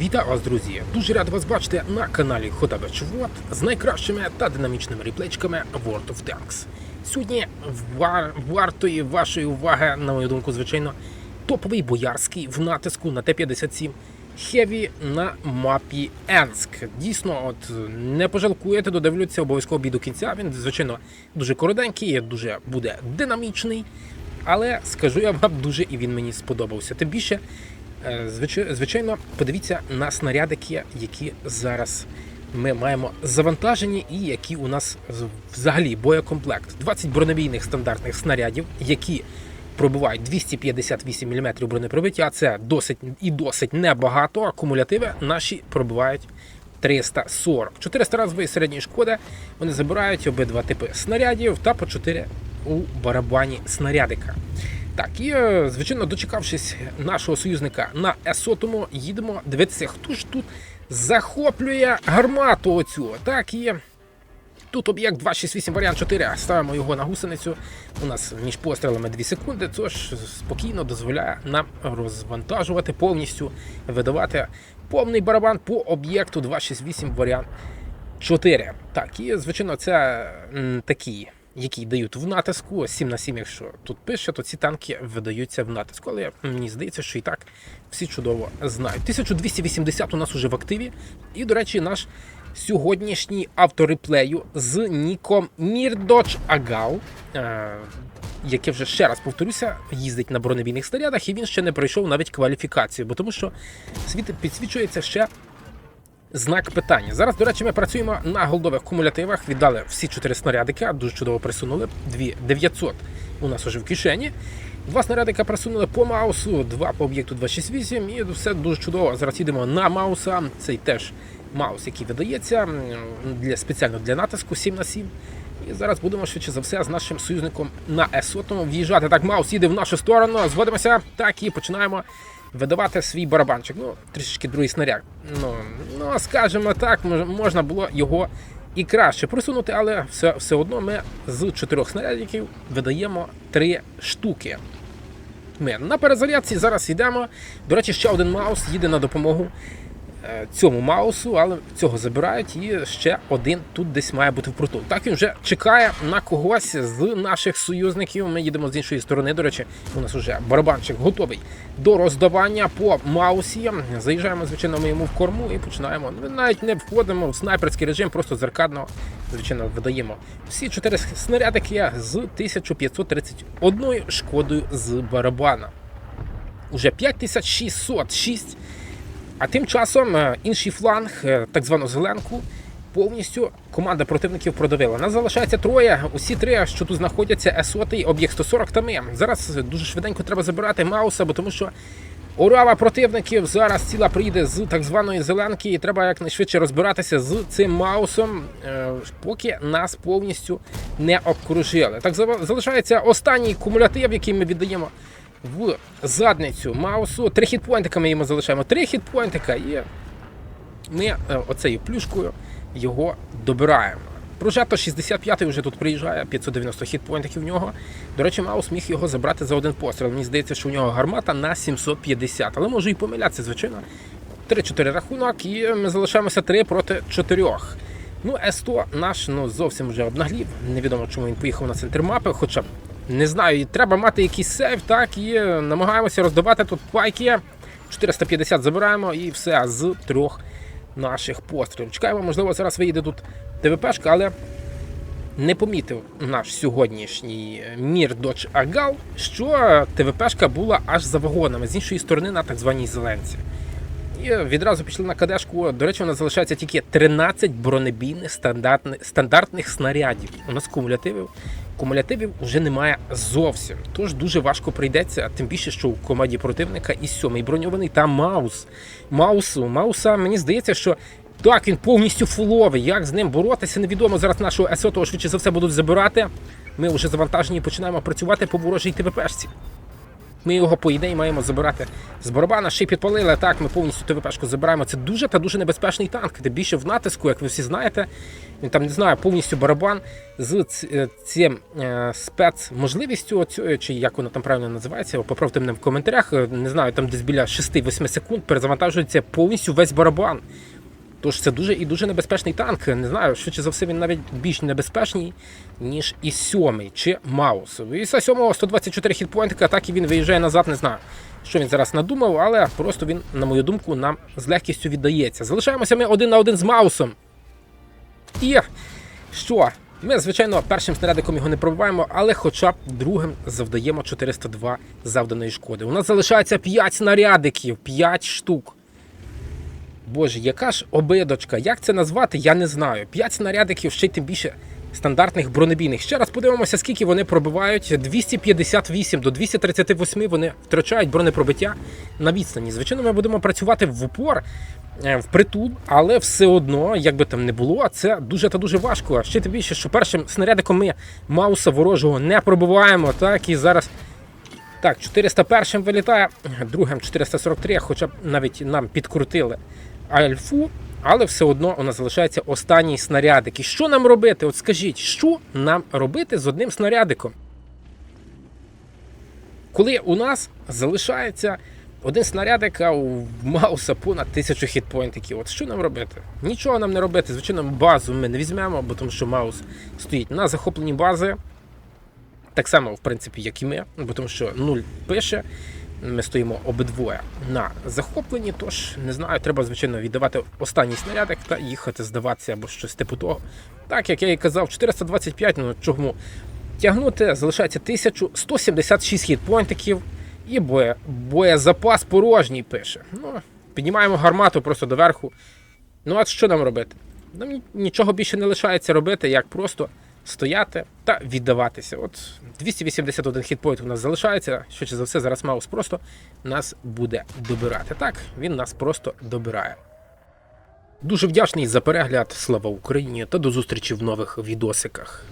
Вітаю вас, друзі! Дуже рад вас бачити на каналі Хотабе Чвот з найкращими та динамічними реплечками World of Tanks. Сьогодні вар... вартої вашої уваги, на мою думку, звичайно, топовий боярський в натиску на Т-57 Хеві на мапі Енск. Дійсно, от не пожалкуєте, додивлються обов'язково бій до кінця. Він, звичайно, дуже коротенький, дуже буде динамічний. Але скажу я вам, дуже і він мені сподобався. Тим більше, звичайно, подивіться на снарядики, які зараз ми маємо завантажені, і які у нас взагалі боєкомплект. 20 бронебійних стандартних снарядів, які пробивають 258 мм бронепробиття. Це досить і досить небагато. Акумулятиви наші пробивають 340. 400 разової середньої шкоди. Вони забирають обидва типи снарядів та по 4 у барабані снарядика. Так, і е, звичайно, дочекавшись нашого союзника на Есотому, їдемо дивитися, хто ж тут захоплює гармату оцю. Так, і тут об'єкт 268 варіант 4. Ставимо його на гусеницю. У нас між пострілами 2 секунди, тож спокійно дозволяє нам розвантажувати повністю, видавати повний барабан по об'єкту 268 варіант 4. Так, і звичайно, це такі, які дають в натиску. 7 на 7, якщо тут пише, то ці танки видаються в натиску. Але мені здається, що і так всі чудово знають. 1280 у нас уже в активі. І, до речі, наш сьогоднішній автореплею з ніком Мірдоч Агал. Е, яке вже ще раз повторюся, їздить на бронебійних снарядах, і він ще не пройшов навіть кваліфікацію, бо тому що світ підсвічується ще знак питання. Зараз, до речі, ми працюємо на голдових кумулятивах. Віддали всі чотири снарядики, дуже чудово присунули. Дві 900 у нас уже в кишені. Два снарядика присунули по маусу, два по об'єкту 268, і все дуже чудово. Зараз їдемо на мауса. Цей теж маус, який видається для спеціально для натиску 7 на 7. І зараз будемо швидше за все з нашим союзником на С-сотому в'їжджати. Так, Маус їде в нашу сторону, зводимося, так і починаємо видавати свій барабанчик. Ну, трішечки другий снаряд. Ну, ну скажімо так, можна було його і краще просунути, але все, все одно ми з чотирьох снарядників видаємо три штуки. Ми на перезарядці зараз йдемо. До речі, ще один маус їде на допомогу цьому маусу, але цього забирають, і ще один тут десь має бути впритул. Так він вже чекає на когось з наших союзників. Ми їдемо з іншої сторони. До речі, у нас вже барабанчик готовий до роздавання по маусі. Заїжджаємо, звичайно, ми йому в корму і починаємо. Ми навіть не входимо в снайперський режим, просто зеркадно, звичайно, видаємо всі чотири снарядики з 1531 шкодою з барабана. Уже 5606 а тим часом е, інший фланг, е, так звану зеленку, повністю команда противників продавила. Нас залишається троє. Усі три, що тут знаходяться, С-100, об'єкт 140 та ми. Зараз дуже швиденько треба забирати Мауса, бо тому що урава противників зараз ціла приїде з так званої зеленки, і треба якнайшвидше розбиратися з цим Маусом, е, поки нас повністю не обкружили. Так залишається останній кумулятив, який ми віддаємо в задницю Маусу. Три хітпойнтика ми йому залишаємо. Три хітпойнтика і ми е, оцею плюшкою його добираємо. Прожето 65-й вже тут приїжджає, 590 хітпойнтиків в нього. До речі, Маус міг його забрати за один постріл. Мені здається, що у нього гармата на 750, але можу і помилятися, звичайно. 3-4 рахунок, і ми залишаємося 3 проти 4. Ну, С100 наш ну, зовсім вже обнаглів. Невідомо, чому він поїхав на центр мапи, хоча не знаю, треба мати якийсь сейф, так, і намагаємося роздавати тут пайки. 450 забираємо і все з трьох наших пострілів. Чекаємо, можливо, зараз виїде тут ТВПшка, але не помітив наш сьогоднішній мір Доч Агал, що ТВПшка була аж за вагонами з іншої сторони на так званій зеленці. І відразу пішли на кадешку. До речі, у нас залишається тільки 13 бронебійних стандартних, стандартних снарядів. У нас кумулятивів. Кумулятивів вже немає зовсім. Тож дуже важко прийдеться, тим більше, що у команді противника і сьомий броньований та Маус. Маусу, Мауса, мені здається, що так, він повністю фуловий. Як з ним боротися, невідомо. Зараз нашого СО швидше за все будуть забирати. Ми вже завантажені і починаємо працювати по ворожій ТВПшці. Ми його, по ідеї, маємо забирати з барабана. Ще й підпалили. Так, ми повністю ТВПшку забираємо. Це дуже та дуже небезпечний танк. Тим більше в натиску, як ви всі знаєте. Він там не знаю, повністю барабан з е, цим е, спецможливістю, оцю, чи як воно там правильно називається, поправте мене в коментарях. Е, Не знаю, там десь біля 6-8 секунд перезавантажується повністю весь барабан. Тож це дуже і дуже небезпечний танк. Не знаю, швидше за все він навіть більш небезпечний, ніж і сьомий чи Маус. Іса сьомого 124 хітпоінтика, так і він виїжджає назад, не знаю, що він зараз надумав, але просто він, на мою думку, нам з легкістю віддається. Залишаємося ми один на один з Маусом. І що? Ми, звичайно, першим снарядиком його не пробиваємо, але хоча б другим завдаємо 402 завданої шкоди. У нас залишається 5 снарядиків, 5 штук. Боже, яка ж обидочка, як це назвати, я не знаю. 5 снарядиків, ще й тим більше стандартних бронебійних. Ще раз подивимося, скільки вони пробивають. 258 до 238 вони втрачають бронепробиття на відстані. Звичайно, ми будемо працювати в упор, е, впритул, але все одно, як би там не було, це дуже та дуже важко. Ще тим більше, що першим снарядиком ми Мауса ворожого не пробиваємо. Так, і зараз так, 401 вилітає, другим 443, хоча б навіть нам підкрутили альфу, але все одно у нас залишається останній снарядик. І що нам робити? От скажіть, що нам робити з одним снарядиком? Коли у нас залишається один снарядик, а у Мауса понад тисячу хітпоінтиків. От що нам робити? Нічого нам не робити. Звичайно, базу ми не візьмемо, бо тому що Маус стоїть на захопленні бази. Так само, в принципі, як і ми, бо тому що 0 пише. Ми стоїмо обидвоє на захопленні, тож не знаю, треба, звичайно, віддавати останній снарядик та їхати здаватися або щось типу того. Так, як я і казав, 425, ну чому тягнути, залишається 1176 хітпоінтиків і боє, боєзапас порожній пише. Ну, піднімаємо гармату просто доверху. Ну, а що нам робити? Нам нічого більше не лишається робити, як просто стояти та віддаватися. От 281 хітпойнт у нас залишається. Швидше за все, зараз Маус просто нас буде добирати. Так, він нас просто добирає. Дуже вдячний за перегляд. Слава Україні та до зустрічі в нових відосиках.